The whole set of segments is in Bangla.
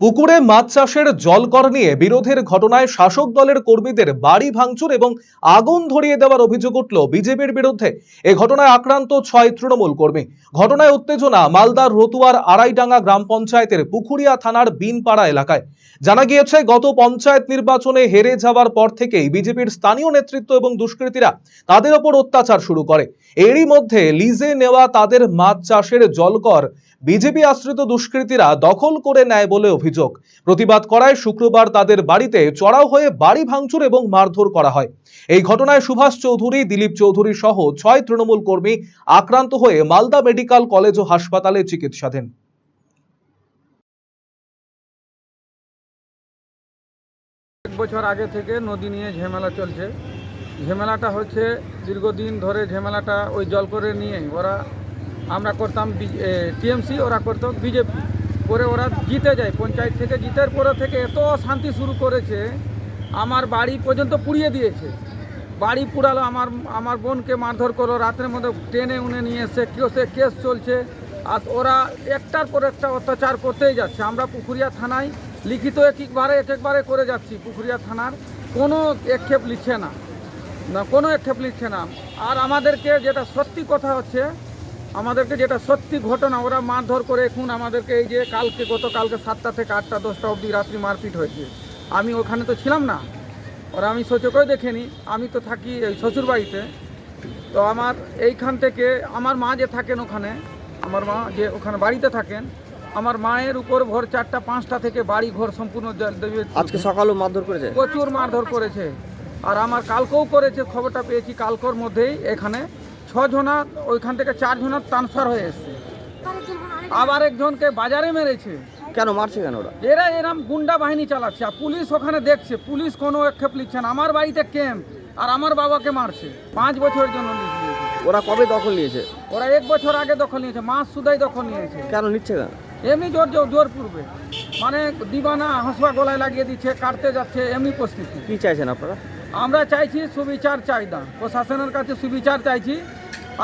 পুকুরে মাছ চাষের জলকর নিয়ে বিরোধের ঘটনায় শাসক দলের কর্মীদের বাড়ি ভাঙচুর এবং আগুন ধরিয়ে দেওয়ার অভিযোগ উঠল বিজেপির বিরুদ্ধে। এ ঘটনায় আক্রান্ত ছয় তৃণমূল কর্মী। ঘটনায় উত্তেজনা মালদার রতুয়ার আড়াইডাঙ্গা গ্রাম পঞ্চায়েতের পুকুরিয়া থানার বিনপাড়া এলাকায়। জানা গিয়েছে, গত পঞ্চায়েত নির্বাচনে হেরে যাওয়ার পর থেকেই বিজেপির স্থানীয় নেতৃত্ব এবং দুষ্কৃতীরা তাদের ওপর অত্যাচার শুরু করে। এরই মধ্যে লিজে নেওয়া তাদের মাছ চাষের জলকর বিজেপি আশ্রিত দুষ্কৃতীরা দখল করে নেয় বলে অভিযোগ। প্রতিবাদ করায় শুক্রবার তাদের বাড়িতে চড়াও হয়ে বাড়ি ভাঙচুর এবং মারধর করা হয়। এই ঘটনায় সুভাষ চৌধুরী, দিলীপ চৌধুরী সহ ছয় তৃণমূল কর্মী আক্রান্ত হয়ে মালদা মেডিকেল কলেজ ও হাসপাতালে চিকিৎসাধীন। এক বছর আগে থেকে নদী নিয়ে ঝেমেলা চলছে। ঝেমেলাটা হচ্ছে দীর্ঘদিন ধরে ঝামেলাটা ওই জল করে নিয়ে ওরা আমরা করতাম টিএমসি, ওরা করতো বিজেপি। করে ওরা জিতে যায়, পঞ্চায়েত থেকে জিতের পরে থেকে এত শান্তি শুরু করেছে, আমার বাড়ি পর্যন্ত পুড়িয়ে দিয়েছে। বাড়ি পুড়ালো, আমার আমার বোনকে মারধর করল, রাতের মধ্যে ট্রেনে উনে নিয়ে এসে কেউ সে কেস চলছে। আর ওরা একটার পর একটা অত্যাচার করতেই যাচ্ছে। আমরা পুকুরিয়া থানায় লিখিত এক একবারে এক একবারে করে যাচ্ছি পুকুরিয়া থানার। কোনো একক্ষেপ লিখছে না। না, কোনো একক্ষেপ লিখছে না। আর আমাদেরকে যেটা সত্যি কথা হচ্ছে আমাদেরকে যেটা সত্যি ঘটনা ওরা মারধর করে এখন আমাদেরকে এই যে কালকে গতকালকে সাতটা থেকে আটটা দশটা অবধি রাত্রি মারপিট হয়েছে। আমি ওখানে তো ছিলাম না। ওরা আমি সচকেও দেখিনি। আমি তো থাকি এই শ্বশুর বাড়িতে তো আমার এইখান থেকে আমার মা যে থাকেন ওখানে আমার মা যে ওখানে বাড়িতে থাকেন আমার মায়ের উপর ভোর চারটা পাঁচটা থেকে বাড়ি ঘর সম্পূর্ণ আজকে সকালেও মারধর করেছে? প্রচুর মারধর করেছে। আর আমার কালকেও করেছে খবরটা পেয়েছি কালকর মধ্যেই এখানে। ছজনা ওইখান থেকে চারজনা ট্রান্সফার হয়ে এসছে। আবার একজনকে বাজারে মেরেছে। কেন মারছে কেন ওরা? এরা এরম গুন্ডা বাহিনী চালাচ্ছে। আর পুলিশ ওখানে দেখছে পুলিশ কোনো একক্ষেপ নিচ্ছে না। আমার বাড়িতে ক্যাম্প আর আমার বাবাকে মারছে। পাঁচ বছরের জন্য ওরা কবে দখল নিয়েছে? ওরা এক বছর আগে দখল নিয়েছে মাস সুদাই দখল নিয়েছে। কেন নিচ্ছে কেন এমনি জোর জোর জোর পূর্বে। মানে দিবানা হাসুয়া গলায় লাগিয়ে দিচ্ছে কাটতে যাচ্ছে এমনি পরিস্থিতি কি চাইছেন আপনারা? আমরা চাইছি সুবিচার চাইদা প্রশাসনের কাছে সুবিচার চাইছি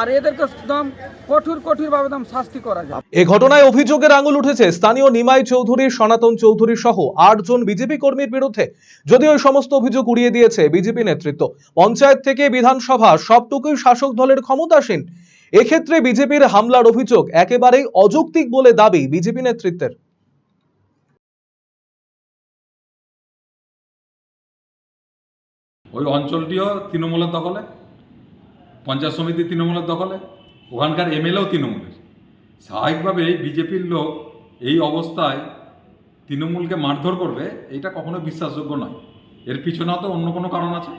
আর এদেরকে একদম কঠোর কঠোরভাবে একদম শাস্তি করা যায়। এ ঘটনায় অভিযোগের আঙুল উঠেছে স্থানীয় নিমাই চৌধুরী সনাতন চৌধুরী সহ আটজন বিজেপি কর্মীর বিরুদ্ধে। যদিও এই সমস্ত অভিযোগ উড়িয়ে দিয়েছে বিজেপি নেতৃত্ব পঞ্চায়েত থেকে বিধানসভা সবটুকুই শাসক দলের ক্ষমতাসীন এক্ষেত্রে বিজেপির হামলার অভিযোগ একেবারেই অযৌক্তিক বলে দাবি বিজেপি নেতৃত্বের। ওই অঞ্চলটিও তৃণমূলের দখলে? পঞ্চায়েত সমিতি তৃণমূলের দখলে, ওখানকার এমএলএও তৃণমূলের। স্বাভাবিকভাবেই বিজেপির লোক এই অবস্থায় তৃণমূলকে মারধর করবে, এটা কখনো বিশ্বাসযোগ্য নয়। এর পিছনে তো অন্য কোনো কারণ আছে।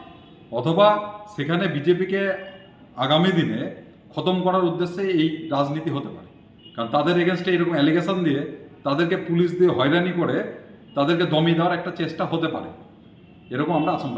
অথবা সেখানে বিজেপিকে আগামী দিনে খতম করার উদ্দেশ্যে এই রাজনীতি হতে পারে। কারণ তাদের এগেনস্টে এরকম অ্যালিগেশন দিয়ে তাদেরকে পুলিশ দিয়ে হয়রানি করে তাদেরকে দমিয়ে দেওয়ার একটা চেষ্টা হতে পারে। এরকম আমরা আশঙ্কা